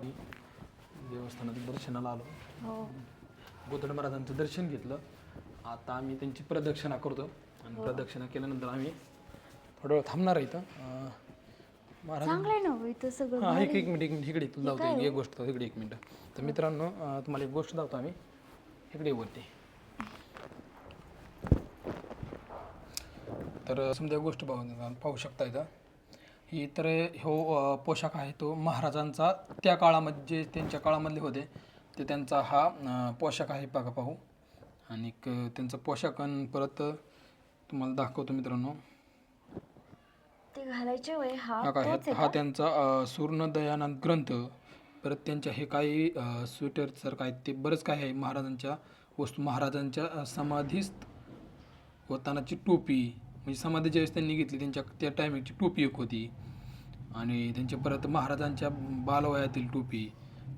देवस्थानात दर्शनाला आलो. हो. महाराजांचं दर्शन घेतलं. आता आम्ही त्यांची प्रदक्षिणा करतो. आणि प्रदक्षिणा केल्यानंतर आम्ही थोडं वेळ थांबणार आहे इथं. अं, महाराज चांगलं आहे ना हो इथं सगळं हा एक एक मिनिट एक मिनिट इकडे तुला लावतो एक गोष्ट इकडे एक मिनिट. तर मित्रांनो अं, तुम्हाला एक गोष्ट दावतो आम्ही. इकडे वरती. तर समजा एक गोष्ट पाहू पाहू शकता इथं. ही तर अं, पोशाख आहे तो महाराजांचा. त्या काळामध्ये जे त्यांच्या काळामधले होते ते त्यांचा हा पोशाख आहे बघा पाहू. आणि त्यांचा पोशाख परत तुम्हाला दाखवतो मित्रांनो. ते घालायचे वय? हा हा हा त्यांचा अ, सूर्ण दयानंद ग्रंथ. परत त्यांच्या हे काही स्वेटर सर काय ते बरंच काय आहे. महाराजांच्या वस्तू महाराजांच्या अ, समाधीस्थ होतानाची टोपी. म्हणजे समाधी ज्यावेळेस त्यांनी घेतली त्यांच्या त्या टायमिंगची टोपी एक होती. आणि त्यांच्या परत महाराजांच्या बालवयातील टोपी.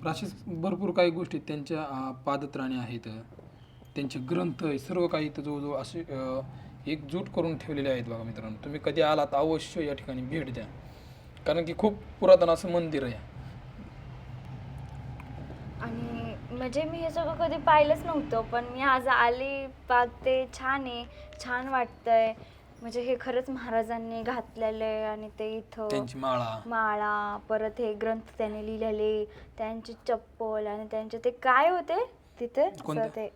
प्राशीस भरपूर काही गोष्टी त्यांच्या पादत्राणे आहेत. त्यांचे ग्रंथ आहे सर्व काही इथं जवळजवळ असे एकजूट करून ठेवलेले आहेत बघा मित्रांनो. तुम्ही कधी आलात अवश्य या ठिकाणी भेट द्या. कारण की खूप पुरातन असं मंदिर आहे. आणि म्हणजे मी हे सगळं कधी पाहिलंच नव्हतं पण मी आज आले बघते छान आहे. छान वाटतंय. म्हणजे हे खरंच महाराजांनी घातलेलं आणि ते इथं त्यांची माळा. माळा परत हे ग्रंथ त्याने लिहिलेले त्यांची चप्पल आणि त्यांचे ते काय होते तिथे? असं कोणते? ते.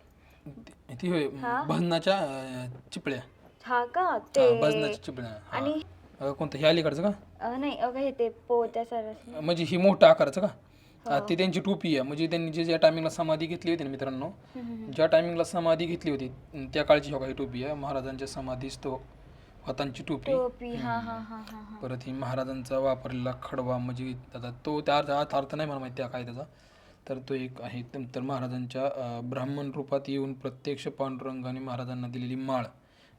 ती- ती होय हा? भजनाच्या अ, चिपळ्या. हा का? हा, ते भजनाच्या चिपळ्या. हा. आणि अ, कोणतं? हे अलीकडचं का? अं, नाही अगं हे ते पोत्या सरस. म्हणजे ही मोठ्या आकाराचं का? हो. हा, ती त्यांची टोपी आहे. म्हणजे त्यांनी जे ज्या टायमिंगला समाधी घेतली होती ना मित्रांनो ज्या टायमिंगला समाधी घेतली होती अं, त्या काळची हो का ही टोपी आहे. महाराजांच्या समाधीस्थ होतांची टोपी. टोपी हा हा हा हा हा. परत ही महाराजांचा वापरलेला खडवा म्हणजे त्याचा तो त्या अर्थ अर्थ अर्थ नाही मला माहिती आहे काय त्याचा. तर तो एक आहे. नंतर महाराजांच्या ब्राह्मण रूपात येऊन प्रत्यक्ष पांडुरंगाने महाराजांना दिलेली माळ.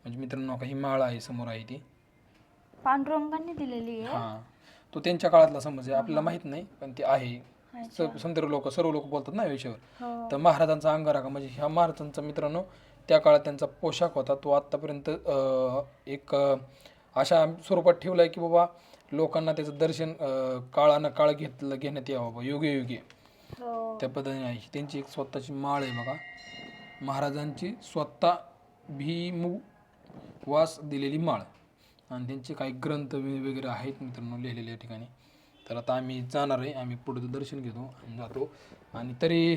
म्हणजे मित्रांनो का ही माळ आहे समोर आहे ती. पांडुरंगांनी दिलेली आहे? हा. तो त्यांच्या काळातला समज आहे. आपल्याला माहीत नाही पण ते आहे. स- लोक सर्व लोक बोलतात ना या विषयावर. हो. तर महाराजांचा अंगाराका म्हणजे ह्या महाराजांचा मित्रांनो त्या काळात त्यांचा पोशाख होता. तो आत्तापर्यंत एक अशा स्वरूपात ठेवला आहे की बाबा लोकांना त्याचं दर्शन काळानं काळ घेतलं घेण्यात यावं बाबा. योग्य योग्य. हो. त्या पद्धतीने आहे. त्यांची एक स्वतःची माळ आहे बघा. महाराजांची स्वतः भीमू वास दिलेली माळ. आणि त्यांचे काही ग्रंथ वगैरे आहेत मित्रांनो लिहिलेले या ठिकाणी. तर आता आम्ही जाणार आहे. आम्ही पुढे दर्शन घेतो आणि जातो. आणि तरी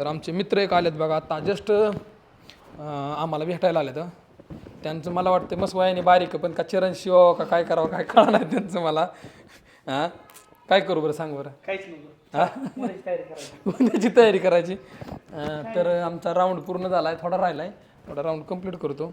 तर आमचे मित्र एक आलेत बघा. आता जस्ट आम्हाला भेटायला आलेत. हं. त्यांचं मला वाटतं मस्त वयाने बारीक पण का चरण शिवावं का काय करावं काय कळणार नाही त्यांचं मला. हां? काय करू बरं सांग बरं? काहीच नाही हा? उद्याची तयारी करायची? तर आमचा राऊंड पूर्ण झाला आहे थोडा राहिला आहे थोडा राऊंड कंप्लीट करतो.